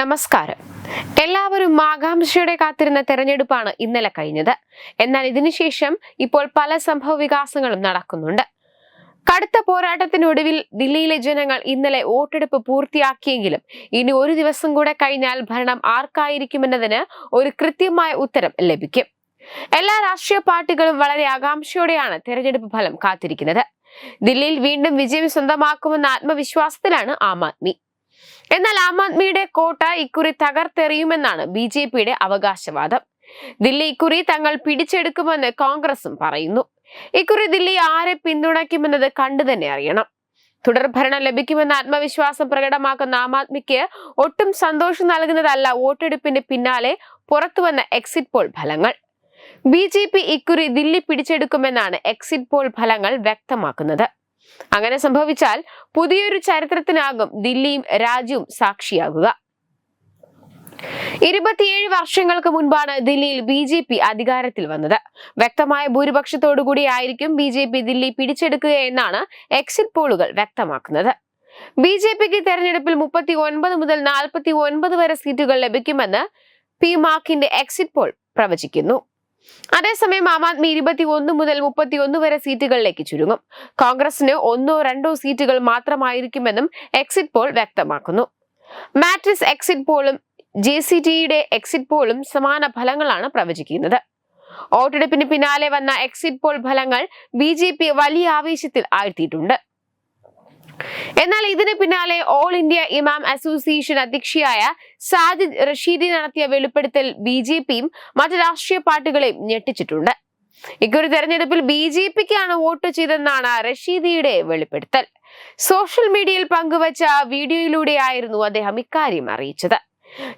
നമസ്കാരം. എല്ലാവരും ആകാംക്ഷയോടെ കാത്തിരുന്ന തെരഞ്ഞെടുപ്പാണ് ഇന്നലെ കഴിഞ്ഞത്. എന്നാൽ ഇതിനുശേഷം ഇപ്പോൾ പല സംഭവ വികാസങ്ങളും നടക്കുന്നുണ്ട്. കടുത്ത പോരാട്ടത്തിനൊടുവിൽ ദില്ലിയിലെ ജനങ്ങൾ ഇന്നലെ വോട്ടെടുപ്പ് പൂർത്തിയാക്കിയെങ്കിലും ഇനി ഒരു ദിവസം കൂടെ കഴിഞ്ഞാൽ ഭരണം ആർക്കായിരിക്കുമെന്നതിന് ഒരു കൃത്യമായ ഉത്തരം ലഭിക്കും. എല്ലാ രാഷ്ട്രീയ പാർട്ടികളും വളരെ ആകാംക്ഷയോടെയാണ് തെരഞ്ഞെടുപ്പ് ഫലം കാത്തിരിക്കുന്നത്. ദില്ലിയിൽ വീണ്ടും വിജയം സ്വന്തമാക്കുമെന്ന ആത്മവിശ്വാസത്തിലാണ് ആം ആദ്മി. എന്നാൽ ആം ആദ്മിയുടെ കോട്ട ഇക്കുറി തകർത്തെറിയുമെന്നാണ് ബി ജെ പിയുടെ അവകാശവാദം. ദില്ലി ഇക്കുറി തങ്ങൾ പിടിച്ചെടുക്കുമെന്ന് കോൺഗ്രസും പറയുന്നു. ഇക്കുറി ദില്ലി ആരെ പിന്തുണയ്ക്കുമെന്നത് കണ്ടു തന്നെ അറിയണം. തുടർഭരണം ലഭിക്കുമെന്ന ആത്മവിശ്വാസം പ്രകടമാക്കുന്ന ആം ആദ്മിക്ക് ഒട്ടും സന്തോഷം നൽകുന്നതല്ല വോട്ടെടുപ്പിന് പിന്നാലെ പുറത്തുവന്ന എക്സിറ്റ് പോൾ ഫലങ്ങൾ. ബി ജെ പി ഇക്കുറി ദില്ലി പിടിച്ചെടുക്കുമെന്നാണ് എക്സിറ്റ് പോൾ ഫലങ്ങൾ വ്യക്തമാക്കുന്നത്. അങ്ങനെ സംഭവിച്ചാൽ പുതിയൊരു ചരിത്രത്തിനാകും ദില്ലിയും രാജ്യവും സാക്ഷിയാകുക. ഇരുപത്തിയേഴ് വർഷങ്ങൾക്ക് മുൻപാണ് ദില്ലിയിൽ ബി ജെ പി അധികാരത്തിൽ വന്നത്. വ്യക്തമായ ഭൂരിപക്ഷത്തോടുകൂടി ആയിരിക്കും ബി ജെ പി ദില്ലി പിടിച്ചെടുക്കുക എന്നാണ് എക്സിറ്റ് പോളുകൾ വ്യക്തമാക്കുന്നത്. ബി ജെ പിക്ക് തെരഞ്ഞെടുപ്പിൽ മുപ്പത്തി ഒൻപത് മുതൽ നാൽപ്പത്തി ഒൻപത് വരെ സീറ്റുകൾ ലഭിക്കുമെന്ന് പി മാർക്കിന്റെ എക്സിറ്റ് പോൾ പ്രവചിക്കുന്നു. അതേസമയം ആം ആദ്മി ഇരുപത്തി ഒന്ന് മുതൽ മുപ്പത്തി ഒന്ന് വരെ സീറ്റുകളിലേക്ക് ചുരുങ്ങും. കോൺഗ്രസിന് ഒന്നോ രണ്ടോ സീറ്റുകൾ മാത്രമായിരിക്കുമെന്നും എക്സിറ്റ് പോൾ വ്യക്തമാക്കുന്നു. മാട്രിസ് എക്സിറ്റ് പോളും ജെ സി ടിയുടെ എക്സിറ്റ് പോളും സമാന ഫലങ്ങളാണ് പ്രവചിക്കുന്നത്. വോട്ടെടുപ്പിന് പിന്നാലെ വന്ന എക്സിറ്റ് പോൾ ഫലങ്ങൾ ബി വലിയ ആവേശത്തിൽ ആഴ്ത്തിയിട്ടുണ്ട്. എന്നാൽ ഇതിന് പിന്നാലെ ഓൾ ഇന്ത്യ ഇമാം അസോസിയേഷൻ അധ്യക്ഷയായ സാജിദ് റഷീദി നടത്തിയ വെളിപ്പെടുത്തൽ ബി ജെ പിയും മറ്റ് രാഷ്ട്രീയ പാർട്ടികളെയും ഞെട്ടിച്ചിട്ടുണ്ട്. ഇക്കൊരു തെരഞ്ഞെടുപ്പിൽ ബി ജെ പിക്കാണ് വോട്ട് ചെയ്തെന്നാണ് റഷീദിയുടെ വെളിപ്പെടുത്തൽ. സോഷ്യൽ മീഡിയയിൽ പങ്കുവച്ച വീഡിയോയിലൂടെയായിരുന്നു അദ്ദേഹം ഇക്കാര്യം അറിയിച്ചത്.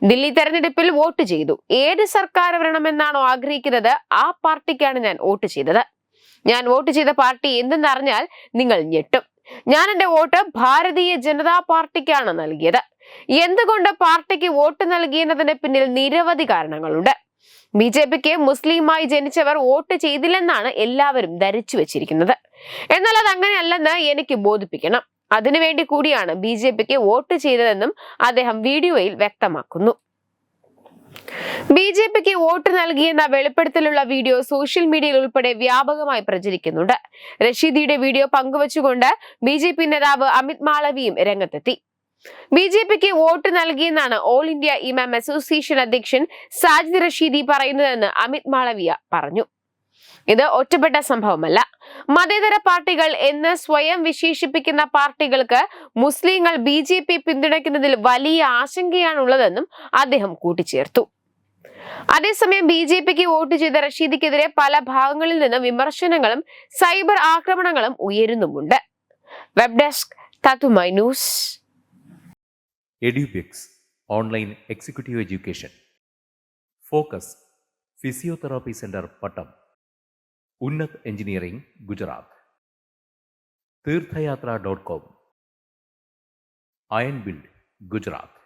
ദില്ലി തെരഞ്ഞെടുപ്പിൽ വോട്ട് ചെയ്തു. ഏത് സർക്കാർ വരണമെന്നാണോ ആഗ്രഹിക്കുന്നത് ആ പാർട്ടിക്കാണ് ഞാൻ വോട്ട് ചെയ്തത്. ഞാൻ വോട്ട് ചെയ്ത പാർട്ടി എന്തെന്നറിഞ്ഞാൽ നിങ്ങൾ ഞെട്ടും. ഞാൻ എന്റെ വോട്ട് ഭാരതീയ ജനതാ പാർട്ടിക്കാണ് നൽകിയത്. എന്തുകൊണ്ട് പാർട്ടിക്ക് വോട്ട് നൽകിയെന്നതിന് പിന്നിൽ നിരവധി കാരണങ്ങളുണ്ട്. ബി ജെ പിക്ക് മുസ്ലിമായി ജനിച്ചവർ വോട്ട് ചെയ്തില്ലെന്നാണ് എല്ലാവരും ധരിച്ചു വെച്ചിരിക്കുന്നത്. എന്നാൽ അത് അങ്ങനെയല്ലെന്ന് എനിക്ക് ബോധിപ്പിക്കണം. അതിനുവേണ്ടി കൂടിയാണ് ബി ജെ പിക്ക് വോട്ട് ചെയ്തതെന്നും അദ്ദേഹം വീഡിയോയിൽ വ്യക്തമാക്കുന്നു. ബി ജെ പിക്ക് വോട്ട് നൽകിയെന്ന വെളിപ്പെടുത്തലുള്ള വീഡിയോ സോഷ്യൽ മീഡിയയിൽ ഉൾപ്പെടെ വ്യാപകമായി പ്രചരിക്കുന്നുണ്ട്. റഷീദിയുടെ വീഡിയോ പങ്കുവച്ചുകൊണ്ട് ബി ജെ പി നേതാവ് അമിത് മാളവിയും രംഗത്തെത്തി. ബി ജെ പിക്ക് വോട്ട് നൽകിയെന്നാണ് ഓൾ ഇന്ത്യ ഇമാം അസോസിയേഷൻ അധ്യക്ഷൻ സാജിദ് റഷീദി പറയുന്നതെന്ന് അമിത് മാളവിയ പറഞ്ഞു. ഇത് ഒറ്റപ്പെട്ട സംഭവമല്ല. മതേതര പാർട്ടികൾ എന്ന് സ്വയം വിശേഷിപ്പിക്കുന്ന പാർട്ടികൾക്ക് മുസ്ലിങ്ങൾ ബി ജെ പി പിന്തുണയ്ക്കുന്നതിൽ വലിയ ആശങ്കയാണുള്ളതെന്നും അദ്ദേഹം കൂട്ടിച്ചേർത്തു. അതേസമയം ബി ജെ പിക്ക് വോട്ട് ചെയ്ത റഷീദിക്കെതിരെ പല ഭാഗങ്ങളിൽ നിന്ന് വിമർശനങ്ങളും സൈബർ ആക്രമണങ്ങളും ഉയരുന്നുമുണ്ട്. വെബ് ഡെസ്ക് തത്തുമൈ news. Edubix online executive education. Focus physiotherapy centre Pattom. Unnat engineering Gujarat. Theerthayathra dot com. Iron build Gujarat.